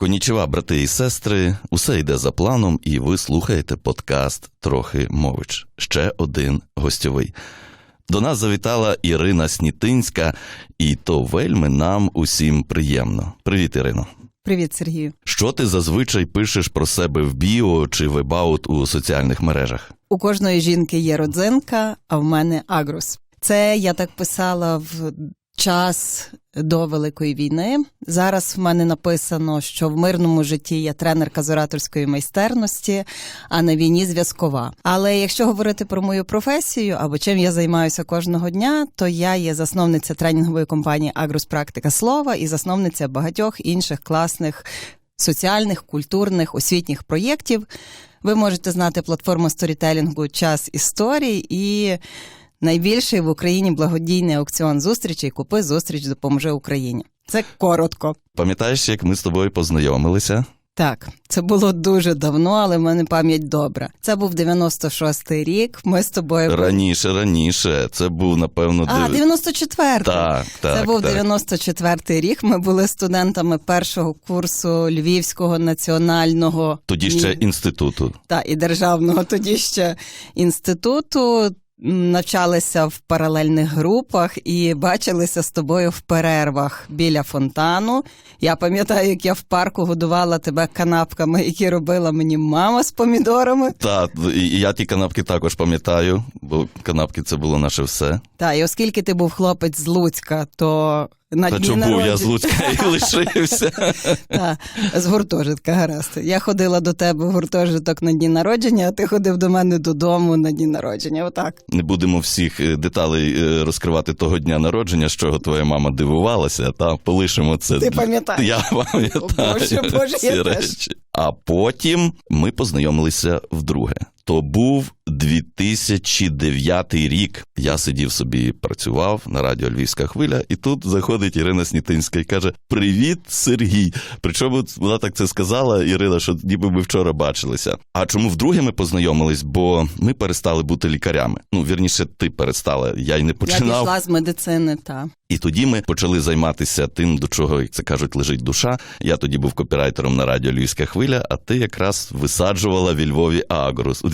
Конічева, брати і сестри, усе йде за планом, і ви слухаєте подкаст Трохи мович. Ще один гостьовий. До нас завітала Ірина Снітинська, і то вельми нам усім приємно. Привіт, Ірино. Привіт, Сергію. Що ти зазвичай пишеш про себе в біо чи в ебаут у соціальних мережах? У кожної жінки є родзинка, а в мене агрус. Це я так писала в час до Великої війни. Зараз в мене написано, що в мирному житті я тренерка з ораторської майстерності, а на війні зв'язкова. Але якщо говорити про мою професію або чим я займаюся кожного дня, то я є засновниця тренінгової компанії Агрус Практика Слова і засновниця багатьох інших класних соціальних, культурних, освітніх проєктів. Ви можете знати платформу сторітелінгу Час історій і найбільший в Україні благодійний аукціон зустрічей Купи зустріч допоможе Україні. Це коротко. Пам'ятаєш, як ми з тобою познайомилися? Так, це було дуже давно, але в мене пам'ять добра. Це був 96-й рік. Ми з тобою Раніше, раніше. Це був, напевно, а 94-й. Так, так. Це був так. 94-й рік. Ми були студентами першого курсу Львівського національного Тоді ще інституту. та і державного тоді ще інституту. Навчалися в паралельних групах і бачилися з тобою в перервах біля фонтану. Я пам'ятаю, як я в парку годувала тебе канапками, які робила мені мама з помідорами. Так, і я ті канапки також пам'ятаю, бо канапки це було наше все. Та і оскільки ти був хлопець з Луцька, то на Та дні чому був я з Луцька і лишився? Та, з гуртожитка, гаразд. Я ходила до тебе в гуртожиток на дні народження, а ти ходив до мене додому на дні народження. Отак. Не будемо всіх е, деталей е, розкривати того дня народження, з чого твоя мама дивувалася, та полишимо це. Ти пам'ятаєш? Я пам'ятаю Боже, Боже, я теж. А потім ми познайомилися вдруге. То був 2009 рік. Я сидів собі, працював на радіо Львівська хвиля, і тут заходить Ірина Снітинська і каже: Привіт, Сергій. Причому вона так це сказала, Ірина, що ніби ми вчора бачилися. А чому вдруге ми познайомились? Бо ми перестали бути лікарями. Ну, вірніше, ти перестала. Я й не Я починав. пішла з медицини, та. І тоді ми почали займатися тим, до чого, як це кажуть, лежить душа. Я тоді був копірайтером на радіо Львівська хвиля, а ти якраз висаджувала в Львові Агрус у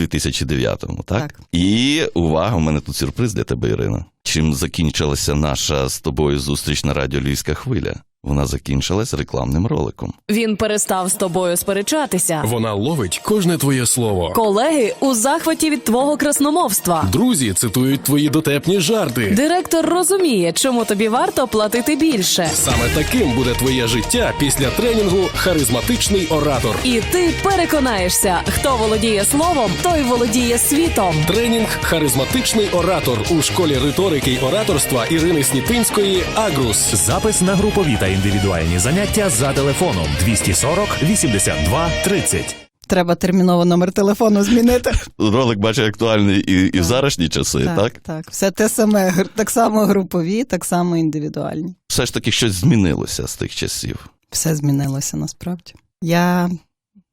2009-му, так? Так. І увага, у мене тут сюрприз для тебе, Ірина. Чим закінчилася наша з тобою зустріч на радіо Львівська хвиля? Вона закінчилась рекламним роликом. Він перестав з тобою сперечатися. Вона ловить кожне твоє слово. Колеги у захваті від твого красномовства. Друзі цитують твої дотепні жарти. Директор розуміє, чому тобі варто платити більше. Саме таким буде твоє життя після тренінгу Харизматичний оратор. І ти переконаєшся, хто володіє словом, той володіє світом. Тренінг Харизматичний оратор у школі риторики й ораторства Ірини Снітинської Агрус. Запис на групові та індивідуальні заняття за телефоном 240 82 30. Треба терміново номер телефону змінити. Ролик бачу актуальний і, і в зарашні часи, так? так, так. Все те саме, так само групові, так само індивідуальні. Все ж таки щось змінилося з тих часів. Все змінилося насправді. Я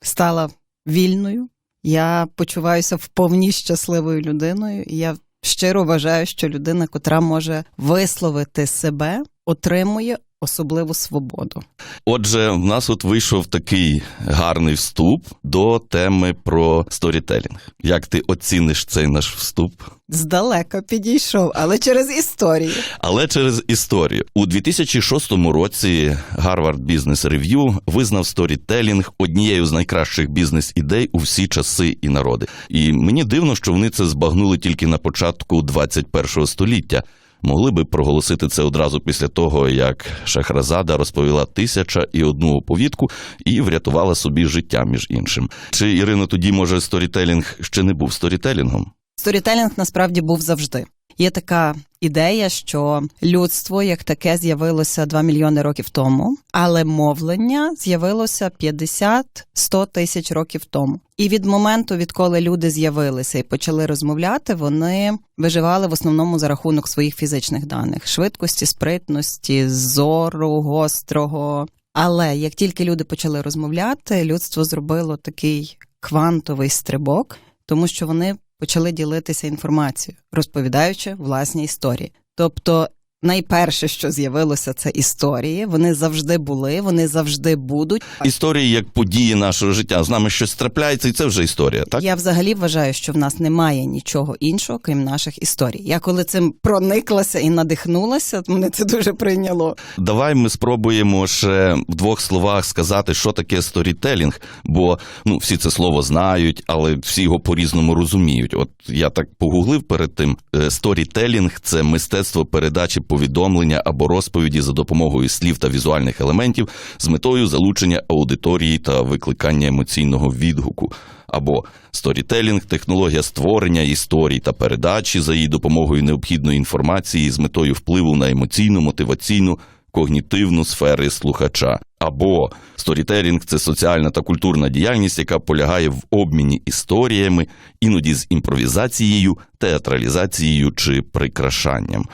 стала вільною, я почуваюся вповні щасливою людиною, і я щиро вважаю, що людина, котра може висловити себе, отримує особливу свободу. Отже, в нас от вийшов такий гарний вступ до теми про сторітелінг. Як ти оціниш цей наш вступ? Здалека підійшов, але через історію. Але через історію у 2006 році Harvard Business Review визнав сторітелінг однією з найкращих бізнес-ідей у всі часи і народи. І мені дивно, що вони це збагнули тільки на початку 21 століття. Могли би проголосити це одразу після того, як Шахразада розповіла тисяча і одну оповідку і врятувала собі життя, між іншим. Чи Ірина тоді може сторітелінг ще не був сторітелінгом? Сторітелінг насправді був завжди. Є така ідея, що людство як таке з'явилося 2 мільйони років тому, але мовлення з'явилося 50-100 тисяч років тому. І від моменту, відколи люди з'явилися і почали розмовляти, вони виживали в основному за рахунок своїх фізичних даних: швидкості, спритності, зору, гострого. Але як тільки люди почали розмовляти, людство зробило такий квантовий стрибок, тому що вони почали ділитися інформацією, розповідаючи власні історії. Тобто найперше, що з'явилося, це історії. Вони завжди були, вони завжди будуть. Історії як події нашого життя. З нами щось трапляється, і це вже історія, так? Я взагалі вважаю, що в нас немає нічого іншого, крім наших історій. Я коли цим прониклася і надихнулася, мене це дуже прийняло. Давай ми спробуємо ще в двох словах сказати, що таке сторітелінг, бо ну всі це слово знають, але всі його по-різному розуміють. От я так погуглив перед тим. Е, Сторітелінг це мистецтво передачі повідомлення або розповіді за допомогою слів та візуальних елементів з метою залучення аудиторії та викликання емоційного відгуку. Або сторітелінг технологія створення історій та передачі за її допомогою необхідної інформації з метою впливу на емоційну, мотиваційну, когнітивну сфери слухача. Або сторітелінг це соціальна та культурна діяльність, яка полягає в обміні історіями, іноді з імпровізацією, театралізацією чи прикрашанням.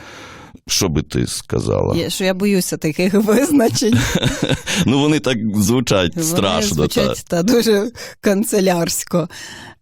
Що би ти сказала? Я, що я боюся таких визначень. Ну вони так звучать Вони страшно. звучать та дуже канцелярсько.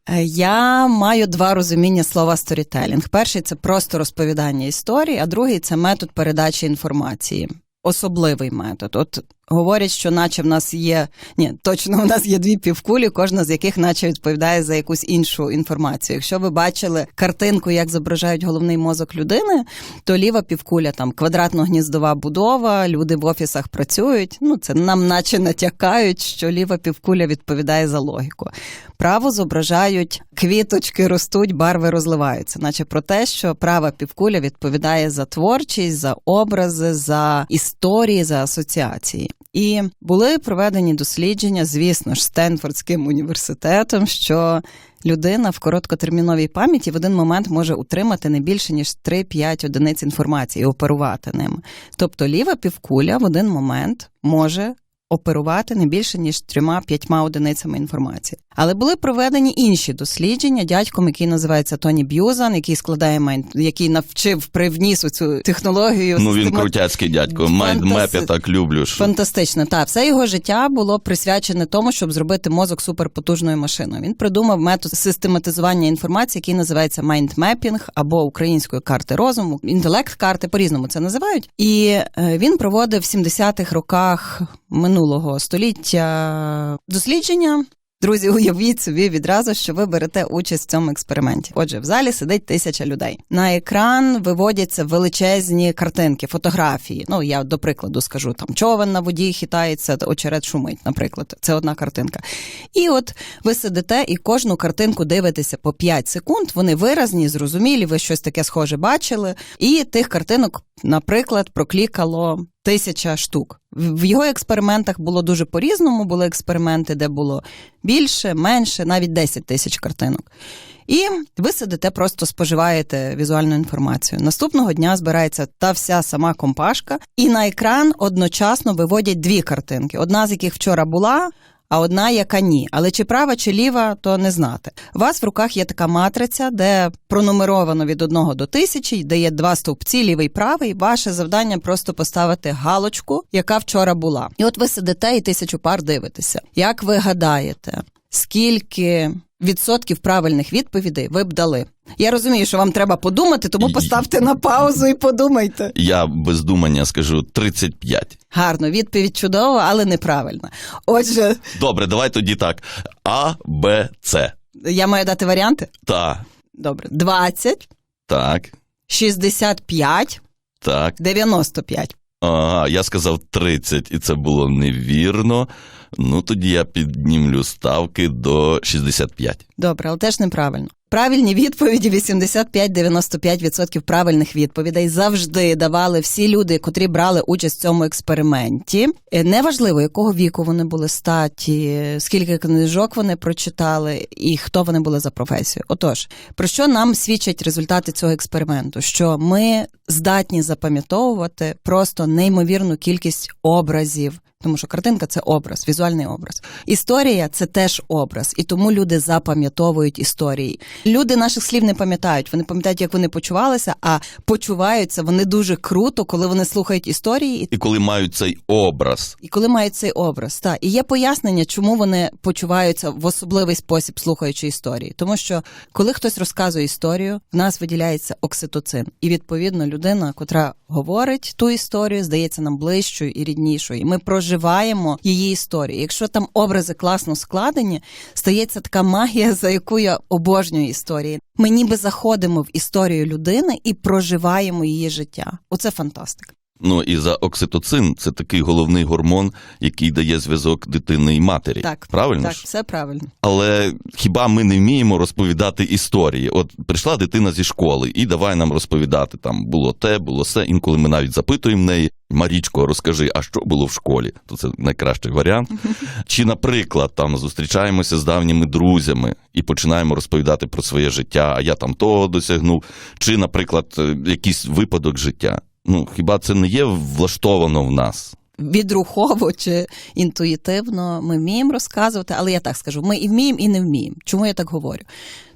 Е, Я маю два розуміння слова сторітелінг. Перший це просто розповідання історії, а другий це метод передачі інформації. Особливий метод. От говорять, що наче в нас є ні, точно у нас є дві півкулі, кожна з яких наче відповідає за якусь іншу інформацію. Якщо ви бачили картинку, як зображають головний мозок людини, то ліва півкуля там квадратно-гніздова будова, люди в офісах працюють. Ну це нам наче натякають, що ліва півкуля відповідає за логіку. Право зображають квіточки ростуть, барви розливаються, наче про те, що права півкуля відповідає за творчість, за образи, за історії, за асоціації. І були проведені дослідження, звісно ж, Стенфордським університетом, що людина в короткотерміновій пам'яті в один момент може утримати не більше ніж 3-5 одиниць інформації і оперувати ним. Тобто ліва півкуля в один момент може оперувати не більше ніж трьома-п'ятьма одиницями інформації. Але були проведені інші дослідження дядьком, який називається Тоні Б'юзан, який складає майн, який навчив привніс у цю технологію. Ну він крутяцький дядько. Майндмеп я так люблю. Що... Фантастично, так. Все його життя було присвячене тому, щоб зробити мозок суперпотужною машиною. Він придумав метод систематизування інформації, який називається майндмепінг або українською карти розуму, інтелект карти по-різному це називають. І е, він проводив в 70-х роках минулого століття дослідження. Друзі, уявіть собі відразу, що ви берете участь в цьому експерименті. Отже, в залі сидить тисяча людей. На екран виводяться величезні картинки, фотографії. Ну я до прикладу скажу там човен на воді хитається, очерет шумить. Наприклад, це одна картинка. І от ви сидите і кожну картинку дивитеся по 5 секунд. Вони виразні, зрозумілі. Ви щось таке схоже бачили. І тих картинок, наприклад, проклікало тисяча штук. В його експериментах було дуже по-різному. Були експерименти, де було більше, менше, навіть 10 тисяч картинок. І ви сидите, просто споживаєте візуальну інформацію. Наступного дня збирається та вся сама компашка, і на екран одночасно виводять дві картинки. Одна з яких вчора була. А одна, яка ні. Але чи права, чи ліва, то не знати. У вас в руках є така матриця, де пронумеровано від 1 до тисячі, де є два стовпці, лівий правий. Ваше завдання просто поставити галочку, яка вчора була. І от ви сидите і тисячу пар дивитеся. Як ви гадаєте, скільки відсотків правильних відповідей ви б дали? Я розумію, що вам треба подумати, тому поставте на паузу і подумайте. Я без думання скажу 35. Гарно, відповідь чудова, але неправильна. Отже, Добре, давай тоді так. А, Б, С. я маю дати варіанти? Та, Добре, 20, так, 65, так. 95. Ага, я сказав 30, і це було невірно. Ну тоді я піднімлю ставки до 65. Добре, але теж неправильно. Правильні відповіді 85-95% правильних відповідей завжди давали всі люди, котрі брали участь в цьому експерименті. Е, Неважливо, якого віку вони були статі, скільки книжок вони прочитали і хто вони були за професією. Отож, про що нам свідчать результати цього експерименту? Що ми здатні запам'ятовувати просто неймовірну кількість образів. Тому що картинка це образ, візуальний образ. Історія це теж образ, і тому люди запам'ятовують історії. Люди наших слів не пам'ятають. Вони пам'ятають, як вони почувалися, а почуваються вони дуже круто, коли вони слухають історії і коли мають цей образ, і коли мають цей образ, та і є пояснення, чому вони почуваються в особливий спосіб, слухаючи історії. Тому що коли хтось розказує історію, в нас виділяється окситоцин, і відповідно людина, котра говорить ту історію, здається нам ближчою і ріднішою. І ми проживаємо її історію. Якщо там образи класно складені, стається така магія, за яку я обожнюю історії. Ми ніби заходимо в історію людини і проживаємо її життя. Оце фантастика. Ну і за окситоцин це такий головний гормон, який дає зв'язок дитини і матері. Так, правильно так, ж? все правильно. Але хіба ми не вміємо розповідати історії? От прийшла дитина зі школи, і давай нам розповідати там було те, було все. Інколи ми навіть запитуємо в неї. Марічко, розкажи, а що було в школі? То це найкращий варіант. Чи, наприклад, там зустрічаємося з давніми друзями і починаємо розповідати про своє життя, а я там того досягнув. Чи, наприклад, е, якийсь випадок життя. Ну хіба це не є влаштовано в нас? відрухово чи інтуїтивно ми вміємо розказувати, але я так скажу: ми і вміємо, і не вміємо. Чому я так говорю?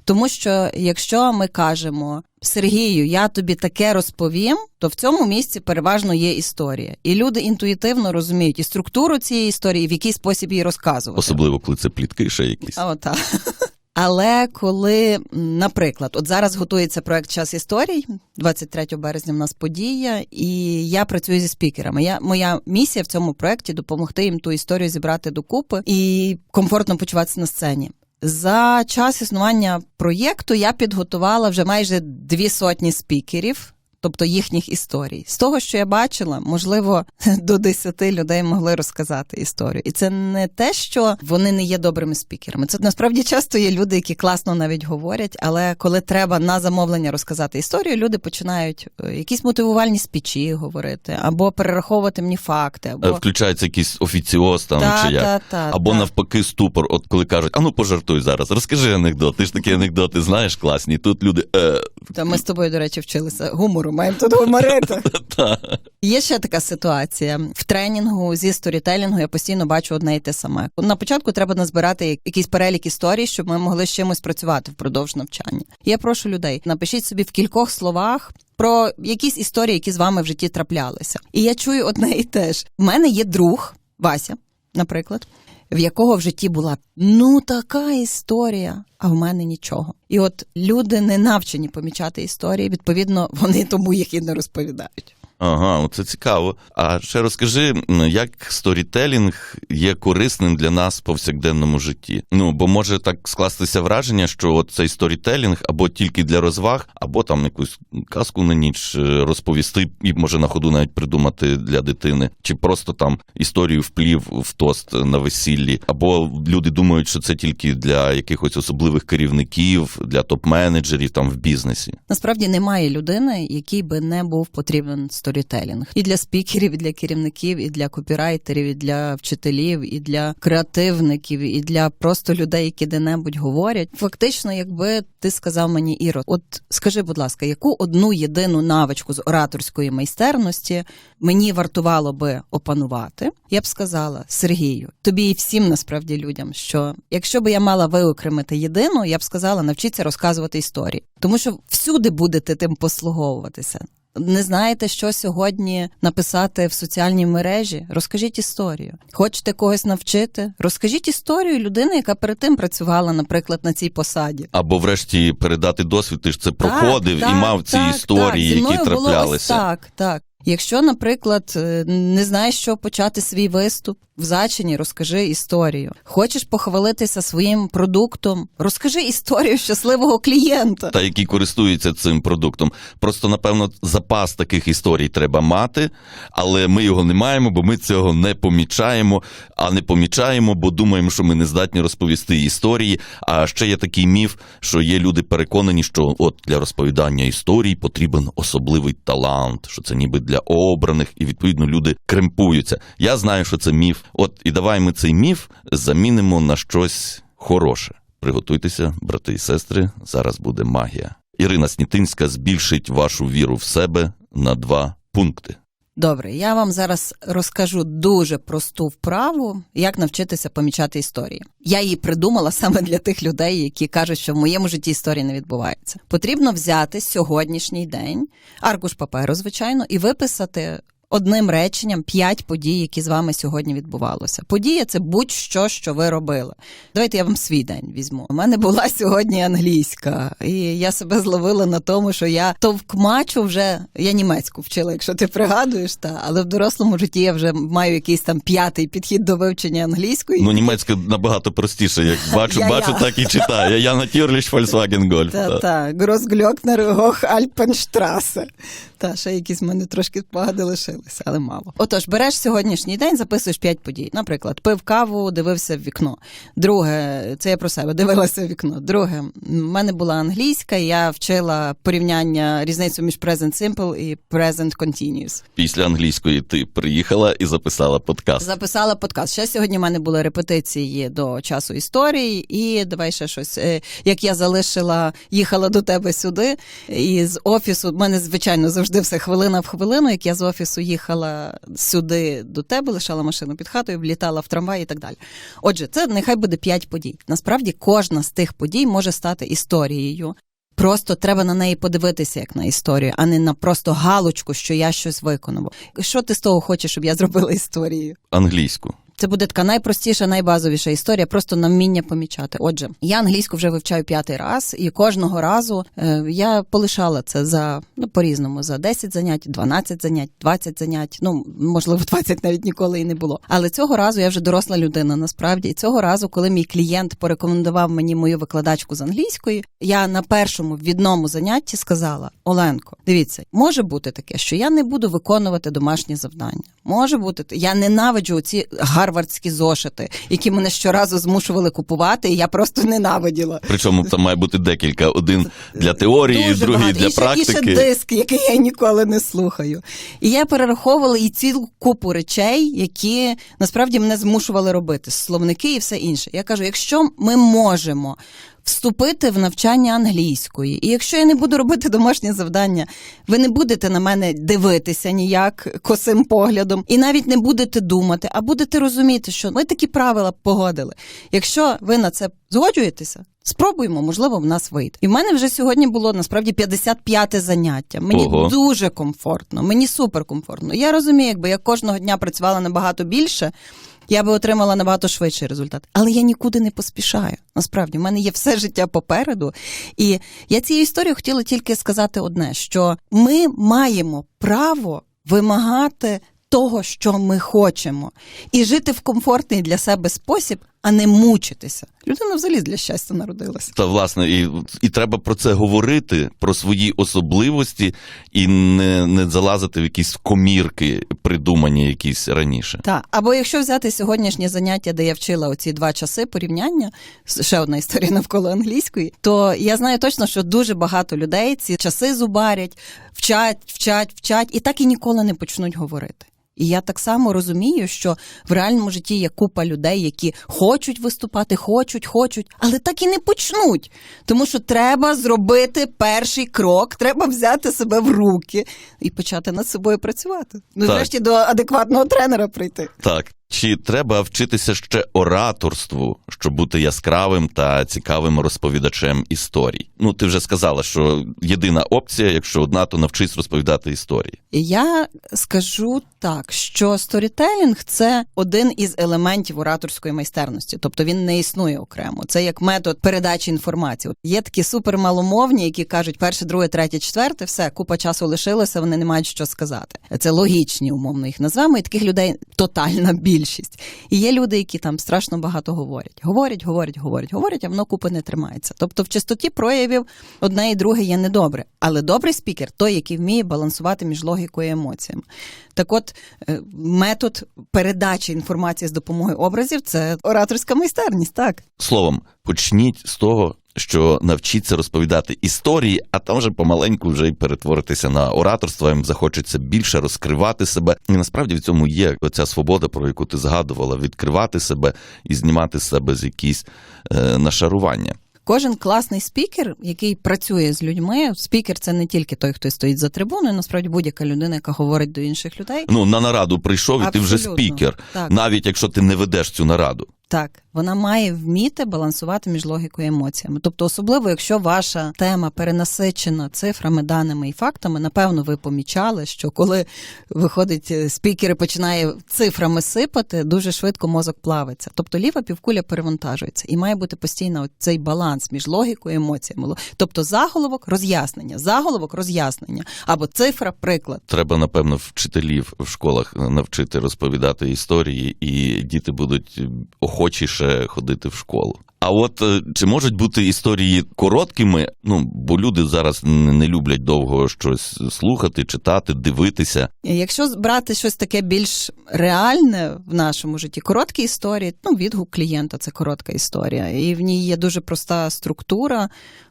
Тому що якщо ми кажемо Сергію, я тобі таке розповім, то в цьому місці переважно є історія, і люди інтуїтивно розуміють і структуру цієї історії, і в який спосіб її розказувати. Особливо, коли це плітки ще якісь. А, Ота. Але коли, наприклад, от зараз готується проект Час історій, 23 березня в нас подія, і я працюю зі спікерами. Я моя місія в цьому проекті допомогти їм ту історію зібрати докупи і комфортно почуватися на сцені. За час існування проєкту я підготувала вже майже дві сотні спікерів. Тобто їхніх історій. З того, що я бачила, можливо, до 10 людей могли розказати історію. І це не те, що вони не є добрими спікерами. Це насправді часто є люди, які класно навіть говорять, але коли треба на замовлення розказати історію, люди починають е, якісь мотивувальні спічі говорити, або перераховувати мені факти, Е, або Включається якийсь офіціоз там Та, чи як. та, та, Або та. навпаки ступор, от коли кажуть, а ну пожартуй зараз, розкажи анекдот. Ти ж такі анекдоти знаєш класні. Тут люди е, Та ми з тобою, до речі, вчилися гумору. Маємо тут гуморити. та. Є ще така ситуація в тренінгу зі сторітелінгу. Я постійно бачу одне і те саме. На початку треба назбирати якийсь перелік історій, щоб ми могли з чимось працювати впродовж навчання. Я прошу людей, напишіть собі в кількох словах. Про якісь історії, які з вами в житті траплялися. І я чую одне і те ж. У мене є друг Вася, наприклад, в якого в житті була ну така історія, а в мене нічого. І от люди не навчені помічати історії, відповідно, вони тому їх і не розповідають. Ага, це цікаво. А ще розкажи, як сторітелінг є корисним для нас в повсякденному житті. Ну, бо може так скластися враження, що от цей сторітелінг або тільки для розваг, або там якусь казку на ніч е, розповісти, і може на ходу навіть придумати для дитини, чи просто там історію вплів в тост на весіллі, або люди думають, що це тільки для якихось особливих керівників, для топ-менеджерів там в бізнесі. Насправді немає людини, якій би не був потрібен сторітелінг і для спікерів, і для керівників, і для копірайтерів, і для вчителів, і для креативників, і для просто людей, які де-небудь говорять. Фактично, якби ти сказав мені, Іро, от скажи, будь ласка, яку одну єдину навичку з ораторської майстерності мені вартувало би опанувати? Я б сказала Сергію, тобі і всім насправді людям, що якщо би я мала виокремити єдину, я б сказала, навчіться розказувати історії, тому що всюди будете тим послуговуватися. Не знаєте, що сьогодні написати в соціальній мережі? Розкажіть історію. Хочете когось навчити? Розкажіть історію людини, яка перед тим працювала, наприклад, на цій посаді. Або врешті передати досвід, ти ж це проходив Так, і так, мав ці так, історії, так. Зі які мною було ось траплялися. так, так. Якщо, наприклад, е, не знаєш, що почати свій виступ в зачині, розкажи історію. Хочеш похвалитися своїм продуктом, розкажи історію щасливого клієнта. Та які користуються цим продуктом. Просто напевно запас таких історій треба мати, але ми його не маємо, бо ми цього не помічаємо. А не помічаємо, бо думаємо, що ми не здатні розповісти історії. А ще є такий міф, що є люди переконані, що от для розповідання історій потрібен особливий талант, що це ніби для обраних, і відповідно люди кремпуються. Я знаю, що це міф. От і давай ми цей міф замінимо на щось хороше. Приготуйтеся, брати і сестри, зараз буде магія. Ірина Снітинська збільшить вашу віру в себе на два пункти. Добре, я вам зараз розкажу дуже просту вправу, як навчитися помічати історії. Я її придумала саме для тих людей, які кажуть, що в моєму житті історії не відбувається. Потрібно взяти сьогоднішній день, аркуш паперу, звичайно, і виписати одним реченням п'ять подій, які з вами сьогодні відбувалося. Подія це будь-що, що ви робили. Давайте я вам свій день візьму. У мене була сьогодні англійська, і я себе зловила на тому, що я товкмачу вже я німецьку вчила, якщо ти пригадуєш, та але в дорослому житті я вже маю якийсь там п'ятий підхід до вивчення англійської. Ну, німецька набагато простіше, як бачу, Я-я. бачу, так і читаю. Я натюрліш Volkswagen Golf. Та, Та. Гросгльокнер Гох Альпенштрасе. Та, ще якісь в мене трошки спогади лишилися, але мало. Отож, береш сьогоднішній день, записуєш п'ять подій. Наприклад, пив каву, дивився в вікно. Друге, це я про себе дивилася в вікно. Друге, в мене була англійська, я вчила порівняння різницю між present simple і present continuous. Після англійської ти приїхала і записала подкаст. Записала подкаст. Ще сьогодні в мене були репетиції до часу історії, і давай ще щось. Е, Як я залишила, їхала до тебе сюди, і з офісу в мене звичайно завжди все хвилина в хвилину. Як я з офісу їхала сюди до тебе, лишала машину під хатою, влітала в трамвай і так далі. Отже, це нехай буде п'ять подій. Насправді, кожна з тих подій може стати історією. Просто треба на неї подивитися як на історію, а не на просто галочку, що я щось виконав. Що ти з того хочеш, щоб я зробила історію? Англійську. Це буде така найпростіша, найбазовіша історія, просто на вміння помічати. Отже, я англійську вже вивчаю п'ятий раз, і кожного разу е, я полишала це за ну по-різному за 10 занять, 12 занять, 20 занять. Ну можливо, 20 навіть ніколи і не було. Але цього разу я вже доросла людина. Насправді, і цього разу, коли мій клієнт порекомендував мені мою викладачку з англійської, я на першому відному занятті сказала: Оленко, дивіться, може бути таке, що я не буду виконувати домашні завдання. Може бути, я ненавиджу ці гарвардські зошити, які мене щоразу змушували купувати, і я просто ненавиділа. Причому там має бути декілька: один для теорії, Дуже другий багато. для і ще, практики. І ще диск, який я ніколи не слухаю. І я перераховувала і цілу купу речей, які насправді мене змушували робити, словники і все інше. Я кажу: якщо ми можемо. Вступити в навчання англійської, і якщо я не буду робити домашнє завдання, ви не будете на мене дивитися ніяк косим поглядом, і навіть не будете думати, а будете розуміти, що ми такі правила погодили. Якщо ви на це згоджуєтеся, спробуємо, можливо, в нас вийде. І в мене вже сьогодні було насправді 55-те заняття. Мені Ого. дуже комфортно, мені супер комфортно. Я розумію, якби я кожного дня працювала набагато більше. Я би отримала набагато швидший результат, але я нікуди не поспішаю. Насправді, в мене є все життя попереду. І я цією історією хотіла тільки сказати одне: що ми маємо право вимагати того, що ми хочемо, і жити в комфортний для себе спосіб, а не мучитися. Людина взагалі для щастя народилася. Та власне, і, і треба про це говорити, про свої особливості, і не, не залазити в якісь комірки, придумані якісь раніше. Так, або якщо взяти сьогоднішнє заняття, де я вчила оці два часи порівняння, ще одна історія навколо англійської, то я знаю точно, що дуже багато людей ці часи зубарять, вчать, вчать, вчать, і так і ніколи не почнуть говорити. І я так само розумію, що в реальному житті є купа людей, які хочуть виступати, хочуть, хочуть, але так і не почнуть. Тому що треба зробити перший крок, треба взяти себе в руки і почати над собою працювати. Ну, Так. зрешті до адекватного тренера прийти. Так. Чи треба вчитися ще ораторству, щоб бути яскравим та цікавим розповідачем історій? Ну, ти вже сказала, що єдина опція, якщо одна, то навчись розповідати історії. Я скажу так, що сторітелінг це один із елементів ораторської майстерності, тобто він не існує окремо. Це як метод передачі інформації. Є такі супермаломовні, які кажуть перше, друге, третє, четверте, все, купа часу лишилося, вони не мають що сказати. Це логічні, умовно їх назвемо, і таких людей тотальна більшість. І є люди, які там страшно багато говорять. Говорять, говорять, говорять, говорять, а воно купи не тримається. Тобто в чистоті проявів одне і друге є недобре. Але добрий спікер той, який вміє балансувати між логікою і емоціями. Так от, е, метод передачі інформації з допомогою образів це ораторська майстерність, так. Словом, почніть з того, що навчіться розповідати історії, а там вже помаленьку вже й перетворитися на ораторство, їм захочеться більше розкривати себе. І насправді в цьому є оця свобода, про яку ти згадувала, відкривати себе і знімати з себе з якісь е, нашарування. Кожен класний спікер, який працює з людьми, спікер це не тільки той, хто стоїть за трибуною, насправді будь-яка людина, яка говорить до інших людей. Ну на нараду прийшов, і ти вже спікер, Так. навіть якщо ти не ведеш цю нараду. Так, Вона має вміти балансувати між логікою і емоціями. Тобто, особливо, якщо ваша тема перенасичена цифрами, даними і фактами, напевно, ви помічали, що коли виходить е, спікер і починає цифрами сипати, дуже швидко мозок плавиться. Тобто ліва півкуля перевантажується, і має бути постійно цей баланс між логікою і емоціями. Тобто заголовок роз'яснення, заголовок роз'яснення або цифра, приклад. Треба, напевно, вчителів в школах навчити розповідати історії, і діти будуть охочіше ходити в школу. А от е, чи можуть бути історії короткими? Ну бо люди зараз не люблять довго щось слухати, читати, дивитися. Якщо брати щось таке більш реальне в нашому житті, короткі історії, ну відгук клієнта це коротка історія, і в ній є дуже проста структура.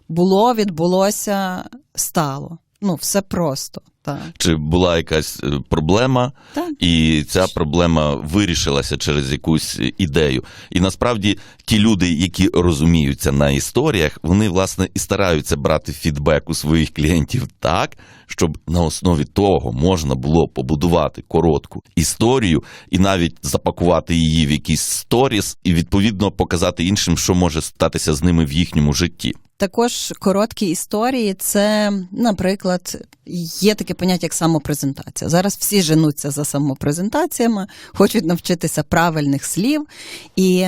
Було, відбулося, стало. Ну, все просто. Так. Чи була якась е, проблема, Так. і ця проблема вирішилася через якусь ідею. І насправді ті люди, які розуміються на історіях, вони власне і стараються брати фідбек у своїх клієнтів так, щоб на основі того можна було побудувати коротку історію і навіть запакувати її в якийсь сторіс, і відповідно показати іншим, що може статися з ними в їхньому житті. Також короткі історії це, наприклад, є таке поняття як самопрезентація. Зараз всі женуться за самопрезентаціями, хочуть навчитися правильних слів. І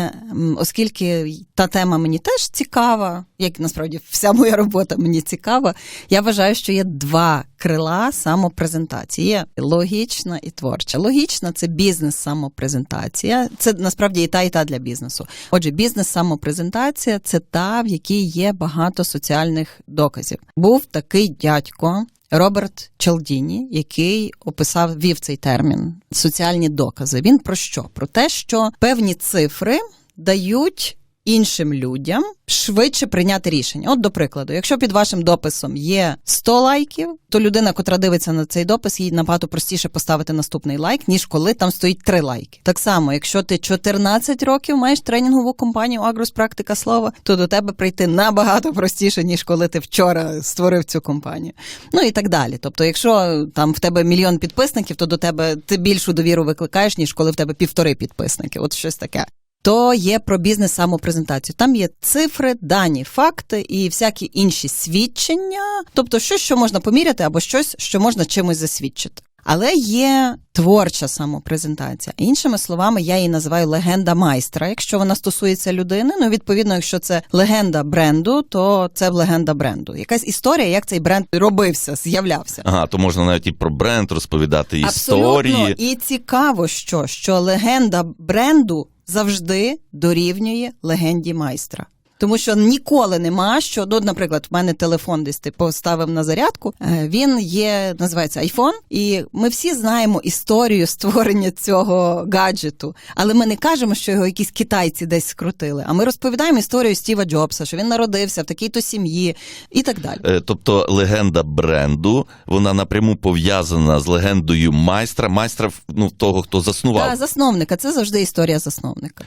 оскільки та тема мені теж цікава, як насправді вся моя робота мені цікава, я вважаю, що є два крила самопрезентації. Є логічна і творча. Логічна це бізнес-самопрезентація. Це насправді і та, і та для бізнесу. Отже, бізнес-самопрезентація це та, в якій є багато соціальних доказів. Був такий дядько. Роберт Челдіні, який описав вів цей термін соціальні докази. Він про що? Про те, що певні цифри дають іншим людям швидше прийняти рішення. От, до прикладу, якщо під вашим дописом є 100 лайків, то людина, котра дивиться на цей допис, їй набагато простіше поставити наступний лайк, ніж коли там стоїть 3 лайки. Так само, якщо ти 14 років маєш тренінгову компанію Агрос Практика Слова, то до тебе прийти набагато простіше, ніж коли ти вчора створив цю компанію. Ну і так далі. Тобто, якщо там в тебе мільйон підписників, то до тебе ти більшу довіру викликаєш, ніж коли в тебе півтори підписники. От щось таке. То є про бізнес самопрезентацію. Там є цифри, дані, факти і всякі інші свідчення, тобто щось, що можна поміряти, або щось, що можна чимось засвідчити. Але є творча самопрезентація. Іншими словами, я її називаю легенда майстра, якщо вона стосується людини. Ну, відповідно, якщо це легенда бренду, то це легенда бренду. Якась історія, як цей бренд робився, з'являвся. Ага, то можна навіть і про бренд розповідати, і Абсолютно. історії. І цікаво, що, що легенда бренду завжди дорівнює легенді майстра. Тому що ніколи нема, що, ну, наприклад, в мене телефон десь ти поставив на зарядку. е, Він є, називається iPhone, і ми всі знаємо історію створення цього гаджету. Але ми не кажемо, що його якісь китайці десь скрутили. А ми розповідаємо історію Стіва Джобса, що він народився в такій-то сім'ї і так далі. Е, Тобто легенда бренду, вона напряму пов'язана з легендою майстра, майстра ну, того, хто заснував. Та, засновника, це завжди історія засновника.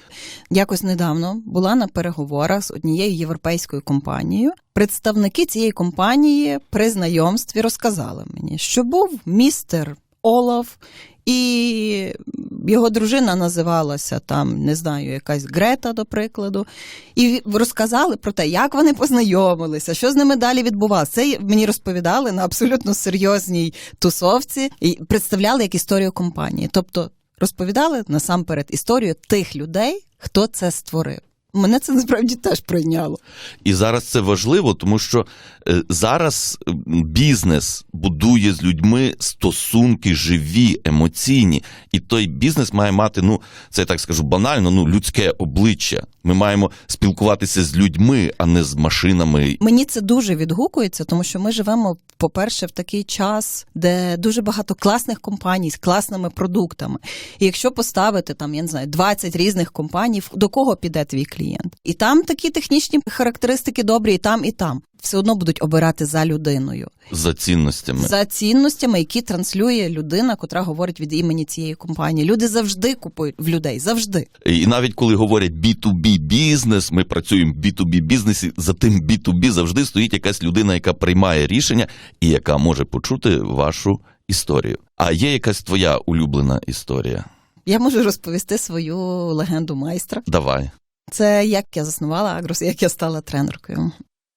Якось недавно була на переговорах з однією європейською компанією. Представники цієї компанії при знайомстві розказали мені, що був містер Олаф, і його дружина називалася там, не знаю, якась Грета, до прикладу. І розказали про те, як вони познайомилися, що з ними далі відбувалося. Це мені розповідали на абсолютно серйозній тусовці і представляли як історію компанії. Тобто розповідали насамперед історію тих людей, хто це створив. Мене це насправді теж прийняло. І зараз це важливо, тому що е, зараз бізнес будує з людьми стосунки живі, емоційні. І той бізнес має мати, ну це я так скажу банально, ну людське обличчя. Ми маємо спілкуватися з людьми, а не з машинами. Мені це дуже відгукується, тому що ми живемо, по-перше, в такий час, де дуже багато класних компаній з класними продуктами. І якщо поставити там, я не знаю, 20 різних компаній, до кого піде твій клієнт? І там такі технічні характеристики добрі, і там, і там. Все одно будуть обирати за людиною, За цінностями. за цінностями, які транслює людина, котра говорить від імені цієї компанії. Люди завжди купують в людей, завжди. І навіть коли говорять B2B бізнес, ми працюємо в B2B бізнесі, за тим B2B завжди стоїть якась людина, яка приймає рішення і яка може почути вашу історію. А є якась твоя улюблена історія? Я можу розповісти свою легенду майстра. Давай. Це як я заснувала Агрос, як я стала тренеркою.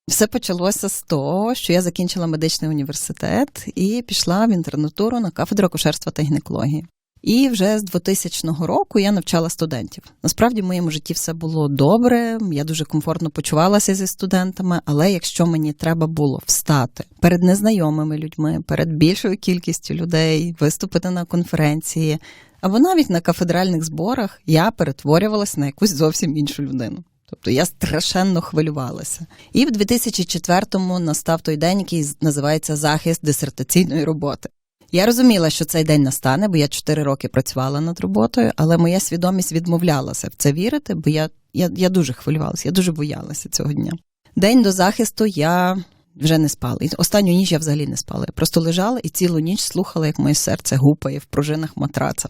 Все почалося з того, що я закінчила медичний університет і пішла в інтернатуру на кафедру акушерства та гінекології. І вже з 2000 року я навчала студентів. Насправді в моєму житті все було добре. Я дуже комфортно почувалася зі студентами. Але якщо мені треба було встати перед незнайомими людьми, перед більшою кількістю людей, виступити на конференції або навіть на кафедральних зборах, я перетворювалася на якусь зовсім іншу людину. Тобто я страшенно хвилювалася. І в 2004-му настав той день, який називається захист дисертаційної роботи. Я розуміла, що цей день настане, бо я 4 роки працювала над роботою, але моя свідомість відмовлялася в це вірити, бо я, я, я дуже хвилювалася, я дуже боялася цього дня. День до захисту я вже не спала. І останню ніч я взагалі не спала. Я просто лежала і цілу ніч слухала, як моє серце гупає в пружинах матраца.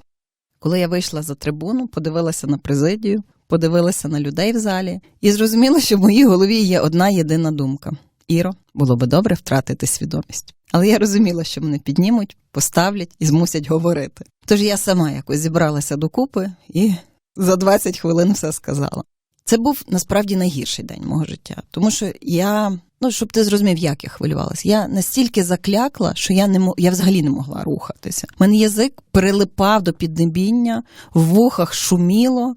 Коли я вийшла за трибуну, подивилася на президію, подивилася на людей в залі і зрозуміла, що в моїй голові є одна єдина думка: Іро, було би добре втратити свідомість. Але я розуміла, що мене піднімуть, поставлять і змусять говорити. Тож я сама якось зібралася докупи і за 20 хвилин все сказала. Це був насправді найгірший день мого життя, тому що я, ну щоб ти зрозумів, як я хвилювалася. Я настільки заклякла, що я не я взагалі не могла рухатися. У мене язик прилипав до піднебіння, в вухах шуміло,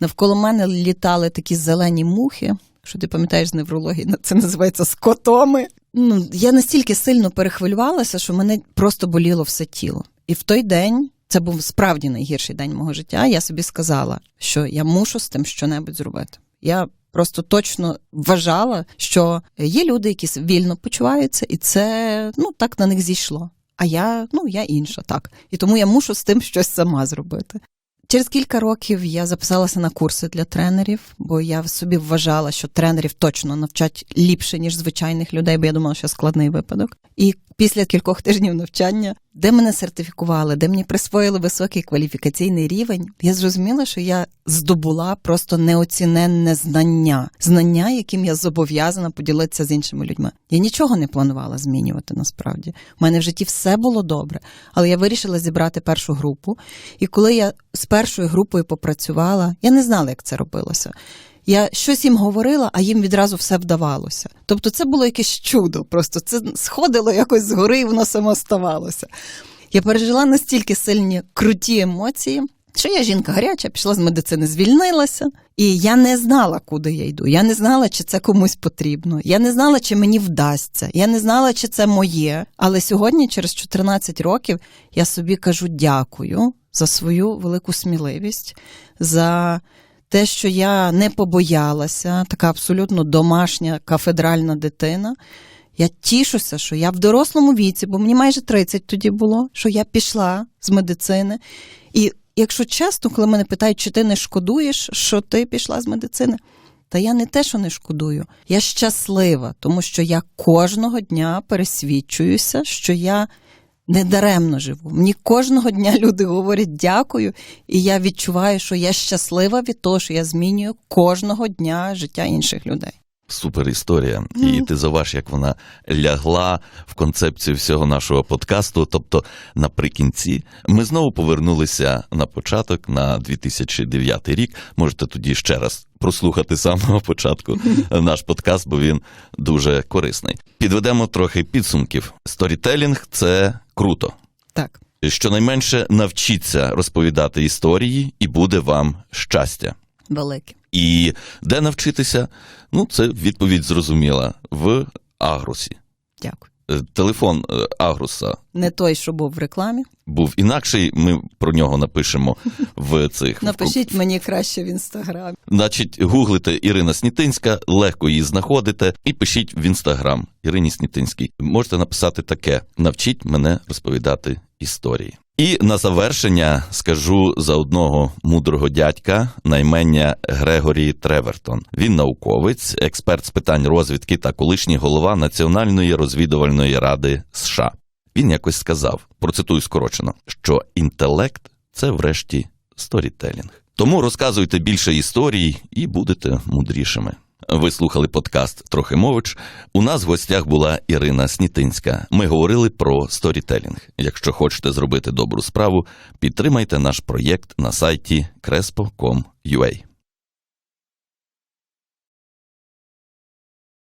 навколо мене літали такі зелені мухи. Що ти пам'ятаєш з неврології, це називається скотоми. Ну, я настільки сильно перехвилювалася, що мене просто боліло все тіло. І в той день це був справді найгірший день мого життя. Я собі сказала, що я мушу з тим щонебудь зробити. Я просто точно вважала, що є люди, які вільно почуваються, і це ну так на них зійшло. А я, ну я інша, так. І тому я мушу з тим щось сама зробити. Через кілька років я записалася на курси для тренерів, бо я собі вважала, що тренерів точно навчать ліпше, ніж звичайних людей, бо я думала, що складний випадок. І після кількох тижнів навчання, де мене сертифікували, де мені присвоїли високий кваліфікаційний рівень, я зрозуміла, що я здобула просто неоціненне знання, знання, яким я зобов'язана поділитися з іншими людьми. Я нічого не планувала змінювати насправді. У мене в житті все було добре, але я вирішила зібрати першу групу. І коли я з першою групою попрацювала, я не знала, як це робилося. Я щось їм говорила, а їм відразу все вдавалося. Тобто, це було якесь чудо. Просто це сходило якось згори, і воно само ставалося. Я пережила настільки сильні круті емоції, що я жінка гаряча, пішла з медицини, звільнилася, і я не знала, куди я йду. Я не знала, чи це комусь потрібно. Я не знала, чи мені вдасться. Я не знала, чи це моє. Але сьогодні, через 14 років, я собі кажу дякую за свою велику сміливість, за те, що я не побоялася, така абсолютно домашня кафедральна дитина. Я тішуся, що я в дорослому віці, бо мені майже 30 тоді було, що я пішла з медицини. І якщо чесно, коли мене питають, чи ти не шкодуєш, що ти пішла з медицини, та я не те, що не шкодую, я щаслива, тому що я кожного дня пересвідчуюся, що я не даремно живу. Мені кожного дня люди говорять дякую, і я відчуваю, що я щаслива від того, що я змінюю кожного дня життя інших людей. Супер історія. І ти заваж, як вона лягла в концепцію всього нашого подкасту. Тобто, наприкінці, ми знову повернулися на початок на 2009 рік. Можете тоді ще раз прослухати з самого початку наш подкаст, бо він дуже корисний. Підведемо трохи підсумків. Сторітелінг це круто. Так. Щонайменше навчіться розповідати історії, і буде вам щастя. Велике. І де навчитися? Ну, це відповідь зрозуміла в Агрусі. Дякую. Е, Телефон е, Агруса Не той, що був в рекламі. Був інакший. Ми про нього напишемо в цих Напишіть мені краще в інстаграмі. Значить, гуглите Ірина Снітинська, легко її знаходите, і пишіть в інстаграм Ірині Снітинській. Можете написати таке: навчіть мене розповідати історії. І на завершення скажу за одного мудрого дядька наймення Грегорі Тревертон. Він науковець, експерт з питань розвідки та колишній голова Національної розвідувальної ради США. Він якось сказав, процитую скорочено, що інтелект це врешті сторітелінг. Тому розказуйте більше історій і будете мудрішими. Ви слухали подкаст Трохи мович. У нас в гостях була Ірина Снітинська. Ми говорили про сторітелінг. Якщо хочете зробити добру справу, підтримайте наш проєкт на сайті crespo.com.ua.